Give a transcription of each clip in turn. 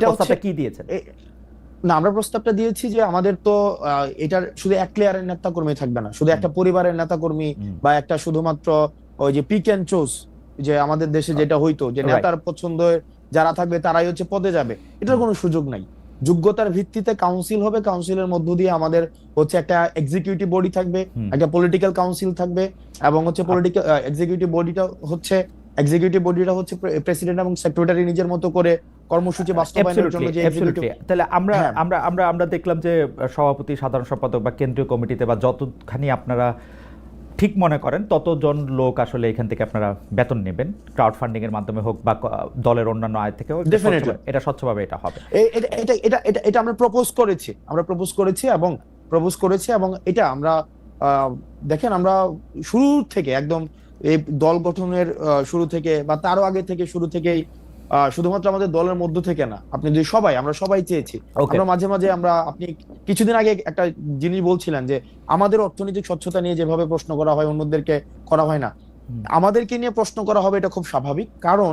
প্রস্তাবটা কি দিয়েছেন? না আমরা প্রস্তাবটা দিয়েছি যে আমাদের তো এটার শুধু এক লেয়ারের নেতা কর্মী থাকবে না। শুধু একটা পরিবারের নেতা কর্মী বা একটা শুধুমাত্র ওই যে পিক অ্যান্ড চুজ যে আমাদের দেশে যেটা হইতো যে নেতার পছন্দের যারা থাকবে তারাই হচ্ছে পদে যাবে। এটার কোনো সুযোগ নাই। যোগ্যতার ভিত্তিতে কাউন্সিল হবে কাউন্সিলের মধ্য দিয়ে আমাদের হচ্ছে একটা এক্সিকিউটিভ বডি থাকবে একটা পলিটিক্যাল কাউন্সিল থাকবে এবং হচ্ছে পলিটিক্যাল এক্সিকিউটিভ বডিটা হচ্ছে এক্সিকিউটিভ বডিটা হচ্ছে প্রেসিডেন্ট এবং সেক্রেটারি নিজের মতো করে কর্মসূচি বাস্তবায়নের জন্য যে. তাহলে আমরা হ্যাঁ। আমরা আমরা আমরা দেখলাম যে সভাপতি সাধারণ সম্পাদক বা কেন্দ্রীয় কমিটিতে বা যতখানি আপনারা ঠিক মনে করেন ততজন লোক আসলে এখান থেকে আপনারা বেতন নেবেন ক্রাউড ফান্ডিং এর মাধ্যমে হোক বা দলের অন্যান্য আয় থেকে হোক এটা স্বচ্ছভাবে- এটা হবে এটা এটা এটা এটা আমরা প্রপোজ করেছি আমরা প্রপোজ করেছি এবং প্রপোজ করেছি এবং এটা আমরা দেখেন আমরা শুরু থেকে একদম এই দল গঠনের শুরু থেকে বা তারও আগে থেকে শুরু থেকেই শুধুমাত্র আমাদের দলের মধ্য থেকে না আপনি যদি সবাই আমরা সবাই চেয়েছি। আমরা মাঝে মাঝে আমরা আপনি কিছুদিন আগে একটা জিনিস বলছিলেন যে আমাদের অর্থনৈতিক স্বচ্ছতা নিয়ে যেভাবে প্রশ্ন করা হয় অন্যদেরকে করা হয় না। আমাদেরকে নিয়ে প্রশ্ন করা হবে এটা খুব স্বাভাবিক। কারণ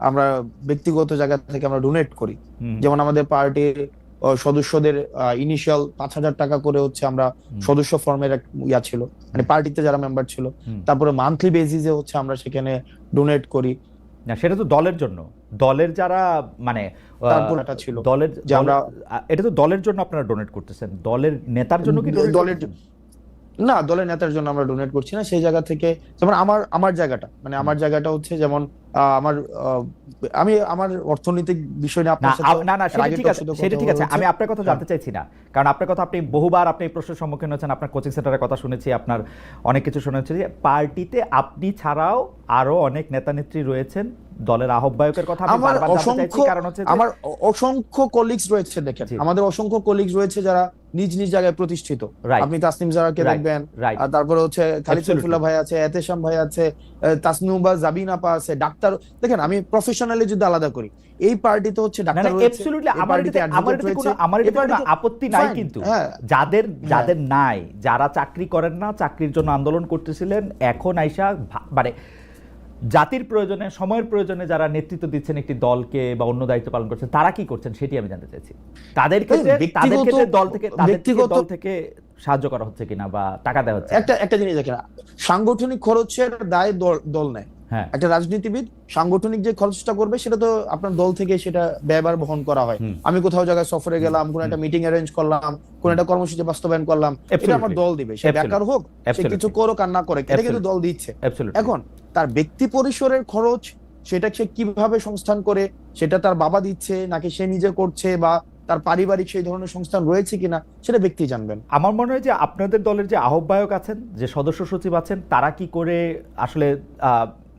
আমরা ব্যক্তিগত জায়গা থেকে আমরা ডোনেট করি। যেমন আমাদের পার্টির সদস্যদের ইনিশিয়াল পাঁচ হাজার টাকা করে হচ্ছে আমরা সদস্য ফর্মের এক ইয়া ছিল। মানে পার্টিতে যারা মেম্বার ছিল। তারপরে মান্থলি বেসিসে হচ্ছে আমরা সেখানে ডোনেট করি। না সেটা তো দলের জন্য। দলের যারা মানে ছিল। দলের যে আমরা- এটা তো দলের জন্য আপনারা ডোনেট করতেছেন। দলের নেতার জন্য কি দলের? না দলের নেতার জন্য আমরা ডোনেট করছি না। সেই জায়গা থেকে যেমন আমার আমার জায়গাটা মানে আমার জায়গাটা হচ্ছে যেমন আমার আমি আমার অর্থনৈতিক বিষয় নিয়ে আপনার সাথে না না সেটা ঠিক আছে সেটা ঠিক আছে। আমি আপনার কথা জানতে চাইছি না। কারণ আপনার কথা আপনি বহুবার আপনি এই প্রশ্নের সম্মুখীন হয়েছেন আপনার কোচিং সেন্টারের কথা শুনেছি আপনার অনেক কিছু শুনেছি। যে পার্টিতে আপনি ছাড়াও আরও অনেক নেতা নেত্রী রয়েছেন দলের আহ্বায়কের কথা আমি আমার বারবার জানতে চাইছি। অসংখ্য কারণ হচ্ছে আমার অসংখ্য কলিগস রয়েছে দেখেন। আমাদের অসংখ্য কলিগস রয়েছে যারা নিজ নিজ জায়গায় প্রতিষ্ঠিত। আপনি তাসনিম জারাকে দেখবেন আর তারপরে হচ্ছে খালিদ. সৈফুল্লাহ ভাই আছে এতেশাম ভাই আছে আহ, তাসনুবা জাবিন আপা আছে ডাক্তার দেখেন আমি প্রফেশনালি যদি আলাদা করি এই পার্টিতে হচ্ছে ডাক্তার absolutely, আমার এটাতে- আমার এটাতে কোনো আমার এটাতে কোনো আপত্তি নাই কিন্তু। হ্যাঁ। যাদের যাদের নাই যারা চাকরি করেন না চাকরির জন্য আন্দোলন করতেছিলেন এখন আইসা মানে জাতির প্রয়োজনে সময়ের প্রয়োজনে যারা নেতৃত্ব দিচ্ছেন একটি দলকে বা অন্য দায়িত্ব পালন করছেন তারা কি করছেন সেটি আমি জানতে চাইছি। তাদের ক্ষেত্রে তাদের ক্ষেত্রে দল থেকে ব্যক্তিগত- দল থেকে সাহায্য করা হচ্ছে কিনা বা টাকা দেওয়া হচ্ছে একটা একটা জিনিস দেখেন সাংগঠনিক খরচের দায় দল দল নেয়। একটা রাজনীতিবিদ সাংগঠনিক যে খরচটা করবে সেটা তো আপনার দল থেকে সেটা ব্যয়বার বহন করা হয়। আমি কোথাও জায়গায় সফরে গেলাম কোন একটা মিটিং অ্যারেঞ্জ করলাম কোন একটা কর্মসূচি বাস্তবায়ন করলাম এটা আমার দল দিবে। সে বেকার হোক সে কিছু করুক আর না করে এটা কিন্তু দল দিচ্ছে। এখন তার ব্যক্তি পরিসরের খরচ সেটা সে কীভাবে সংস্থান করে সেটা তার বাবা দিচ্ছে নাকি সে নিজে করছে বা তার পারিবারিক সেই ধরনের সংস্থান রয়েছে কিনা সেটা ব্যক্তি জানবেন। আমার মনে হয় যে আপনাদের দলের যে আহ্বায়ক আছেন যে সদস্য সচিব আছেন তারা কি করে আসলে আহ,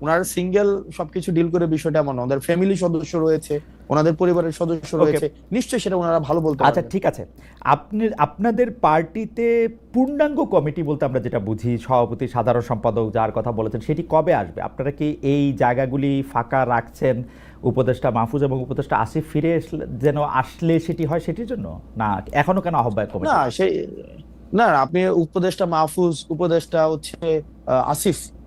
ওনারা সিঙ্গেল সবকিছু ডিল করে বিষয়টা এমন না। ওদের ফ্যামিলি সদস্য রয়েছে ওনাদের পরিবারের সদস্য রয়েছে নিশ্চয়ই সেটা ওনারা ভালো বলতে আচ্ছা ঠিক আছে। আপনি আপনাদের পার্টিতে পূর্ণাঙ্গ কমিটি বলতে আমরা যেটা বুঝি সভাপতি সাধারণ সম্পাদক যার কথা বলেছেন সেটি কবে আসবে? আপনারা কি এই জায়গাগুলি ফাঁকা রাখছেন? উপদেষ্টা মাহফুজ এবং উপদেষ্টা আসিফ ফিরে আসলে- যেন আসলে সেটি হয় সেটির জন্য? না এখনও কেন আহ্বায়ক কমিটি? না সেই না আপনি উপদেষ্টা মাহফুজ উপদেষ্টা হচ্ছে আসিফ।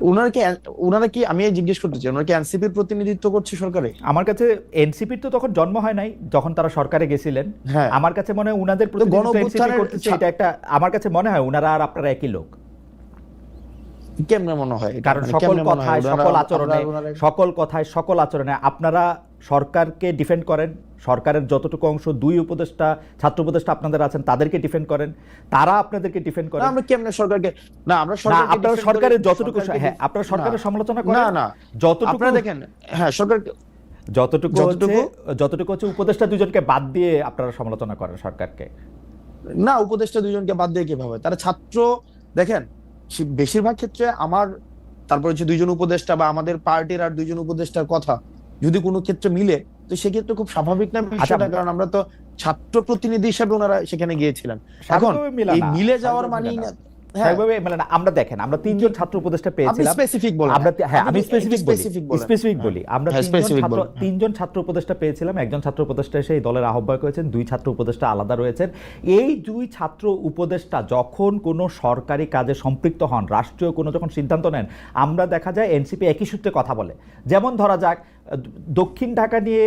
ওনারা কি ওনারা কি আমি জিজ্ঞেস করতে চাই ওনারা কি এনসিপির প্রতিনিধিত্ব করছে সরকারে? আমার কাছে এনসিপির তো তখন জন্ম হয় নাই যখন তারা সরকারে গেছিলেন। হ্যাঁ। আমার কাছে মনে হয় উনাদের প্রতিনিধিত্ব করতেছে এটা একটা আমার কাছে মনে হয় ওনারা আর আপনারা একই লোক। কেমনে মনে হয় কারণ মানে সকল? কথায় সকল আচরণে সকল কথায় সকল আচরণে আপনারা সরকারকে ডিফেন্ড করেন। সরকারের যতটুকু অংশ দুই উপদেষ্টা ছাত্র উপদেষ্টা আপনাদের আছেন তাদেরকে ডিফেন্ড করেন। তারা আপনাদেরকে ডিফেন্ড করেন। আমরা কেমনে সরকারকে না আমরা সরকারকে আপনারা সরকারের যতটুকু হ্যাঁ আপনারা সরকারের সমালোচনা করেন? না না। যতটুকু আপনারা দেখেন হ্যাঁ সরকার যতটুকু যতটুকু- যতটুকু হচ্ছে উপদেষ্টা দুজনকে বাদ দিয়ে আপনারা সমালোচনা করেন সরকারকে। না উপদেষ্টা দুজনকে বাদ দিয়ে কীভাবে? তারা ছাত্র দেখেন বেশিরভাগ ক্ষেত্রে আমার তারপর হচ্ছে দুইজন উপদেষ্টা বা আমাদের পার্টির আর দুইজন উপদেষ্টার কথা যদি কোনো ক্ষেত্রে মিলে তো সেক্ষেত্রে খুব স্বাভাবিক না বিষয়টা? কারণ আমরা তো ছাত্র প্রতিনিধি হিসেবে ওনারা সেখানে গিয়েছিলেন। এখন মিলে যাওয়ার স্বাভাবিকভাবে না। হ্যাঁ স্বাভাবিকভাবে মিলে না। আমরা দেখেন আমরা তিনজন ছাত্র উপদেষ্টা পেয়েছিলাম। স্পেসিফিক বলেন আমরা হ্যাঁ আমি স্পেসিফিক বলি স্পেসিফিক বলি। আমরা হ্যাঁ। তিনজন ছাত্র উপদেষ্টা পেয়েছিলাম একজন ছাত্র উপদেষ্টা এসে এই দলের আহ্বায়ক হয়েছেন দুই ছাত্র উপদেষ্টা আলাদা রয়েছেন। এই দুই ছাত্র উপদেষ্টা যখন কোনো সরকারি কাজে সম্পৃক্ত হন রাষ্ট্রীয় কোনো যখন সিদ্ধান্ত নেন আমরা দেখা যায় এনসিপি একই সূত্রে কথা বলে। যেমন ধরা যাক দক্ষিণ ঢাকা নিয়ে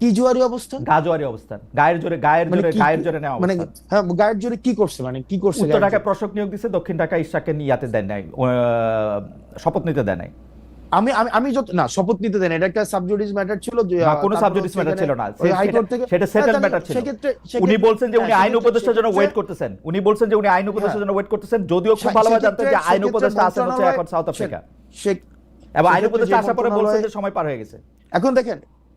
কি জুয়ারি অবস্থান? গাজোয়ারি অবস্থান। গায়ের জোরে গায়ের মানে জোরে গায়ের জোরে নেওয়া মানে হ্যাঁ গায়ের জোরে কি করছে? মানে কি করছে উত্তর ঢাকায়? প্রশাসক নিয়োগ দিচ্ছে দক্ষিণ ঢাকায় ইশাককে দেয় নাই শপথ নিতে নাই। আমি আমি আমি যত না শপথ নিতে দেন এটা একটা সাবজুডিস ম্যাটার ছিল যে কোনো সাবজুডিস ম্যাটার ছিল না। হাইকোর্ট সেটা- থেকে সেটা হ্যাঁ, সেটেল ম্যাটার ছিল। উনি বলছেন যে উনি হ্যাঁ, আইন উপদেষ্টার জন্য ওয়েট করতেছেন। উনি বলছেন যে উনি আইন উপদেষ্টার জন্য ওয়েট করতেছেন। যদিও খুব ভালোভাবে জানতেন যে আইন উপদেষ্টা আছেন হচ্ছে এখন সাউথ আফ্রিকা এবং আইন উপদেষ্টা আসার পরে বলছেন যে সময় পার হয়ে গেছে। এখন দেখেন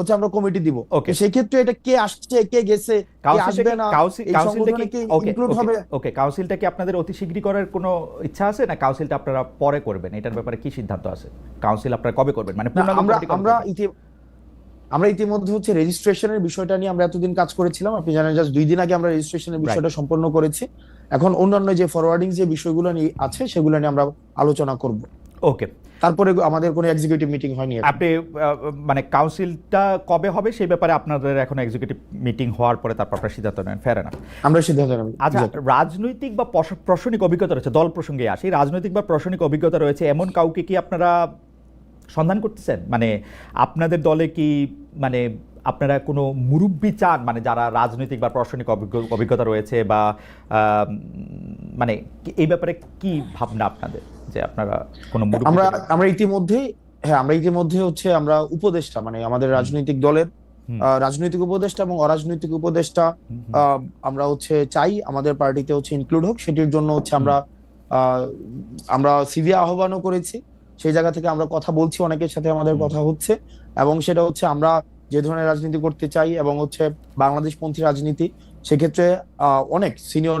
হচ্ছে আমরা কমিটি দিব। Okay. তো সেক্ষেত্রে এটা কে আসছে কে গেছে কে আসবে না কাউন্সিলটা কি ওকে include হবে? ওকে কাউন্সিলটা কি আপনাদের অতি শীঘ্রই করার কোনো ইচ্ছা আছে? না কাউন্সিলটা আপনারা পরে করবেন? এটার ব্যাপারে কি সিদ্ধান্ত আছে? কাউন্সিল আপনারা কবে করবেন? মানে আমরা আমরা আমরা ইতিমধ্যে হচ্ছে রেজিস্ট্রেশনের বিষয়টা নিয়ে আমরা এতদিন কাজ করেছিলাম। আপনি জানেন জাস্ট দুই দিন আগে আমরা রেজিস্ট্রেশনের বিষয়টা সম্পন্ন করেছি। এখন অন্যান্য যে ফরওয়ার্ডিং যে বিষয়গুলো নিয়ে আছে সেগুলো নিয়ে আমরা আলোচনা করব। ওকে তারপরে আমাদের কোনো এক্সিকিউটিভ মিটিং হয়নি আপনি মানে কাউন্সিলটা কবে হবে সেই ব্যাপারে আপনাদের এখন এক্সিকিউটিভ মিটিং হওয়ার পরে তারপর আপনারা সিদ্ধান্ত নেন। ফের না আমরা সিদ্ধান্ত নেব। আচ্ছা রাজনৈতিক বা প্রশাসনিক অভিজ্ঞতা রয়েছে দল প্রসঙ্গে আসি। রাজনৈতিক বা প্রশাসনিক অভিজ্ঞতা রয়েছে এমন কাউকে কি আপনারা সন্ধান করতেছেন? মানে আপনাদের দলে কি মানে আপনারা কোনো মুরব্বী চান? মানে যারা রাজনৈতিক বা প্রশাসনিক অভিজ্ঞ- অভিজ্ঞতা রয়েছে বা মানে এই ব্যাপারে কি ভাবনা আপনাদের? যে আপনারা কোনো আমরা আমরা ইতিমধ্যেই হ্যাঁ আমরা ইতিমধ্যে হচ্ছে আমরা উপদেষ্টা মানে আমাদের রাজনৈতিক দলের আহ, রাজনৈতিক উপদেষ্টা এবং অরাজনৈতিক উপদেষ্টা আমরা হচ্ছে চাই আমাদের পার্টিতে হচ্ছে ইনক্লুড হোক সেটির জন্য হচ্ছে আমরা আমরা সিভি আহ্বানও করেছি। সেই জায়গা থেকে আমরা কথা বলছি অনেকের সাথে আমাদের কথা হচ্ছে এবং সেটা হচ্ছে আমরা যে ধরনের রাজনীতি করতে চাই এবং হচ্ছে বাংলাদেশ পন্থী রাজনীতি সেক্ষেত্রে আহ, অনেক সিনিয়র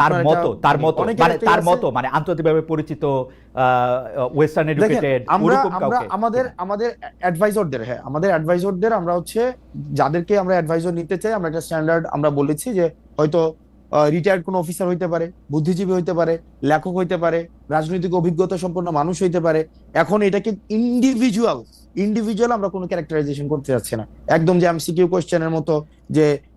তার মতো তার মতো মানে তার মতো মানে আন্তর্জাতিকভাবে পরিচিত ওয়েস্টার্ন এডুকেটেড আমরা ওরকম আমরা কাউকে। আমাদের আমাদের অ্যাডভাইজরদের হ্যাঁ আমাদের অ্যাডভাইজরদের আমরা হচ্ছে যাদেরকে আমরা অ্যাডভাইজর নিতে চাই আমরা একটা স্ট্যান্ডার্ড আমরা বলেছি যে হয়তো রিটায়ার্ড কোনো অফিসার হইতে পারে বুদ্ধিজীবী হইতে পারে লেখক হইতে পারে রাজনৈতিক অভিজ্ঞতা সম্পন্ন মানুষ হইতে পারে। এখন এটাকে ইন্ডিভিজুয়াল ইন্ডিভিজুয়াল আমরা কোনো ক্যারেক্টারাইজেশন করতে যাচ্ছি না। একদম যে এমসিকিউ কোয়েশ্চেনের মতো যে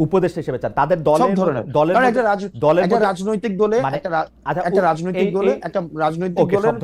উপদেষ্টা হিসেবে চান। তাদের দলের ধরনের। দলের একটা রাজনৈতিক দলে মানে- একটা রাজনৈতিক দলে একটা রাজনৈতিক দলে দলের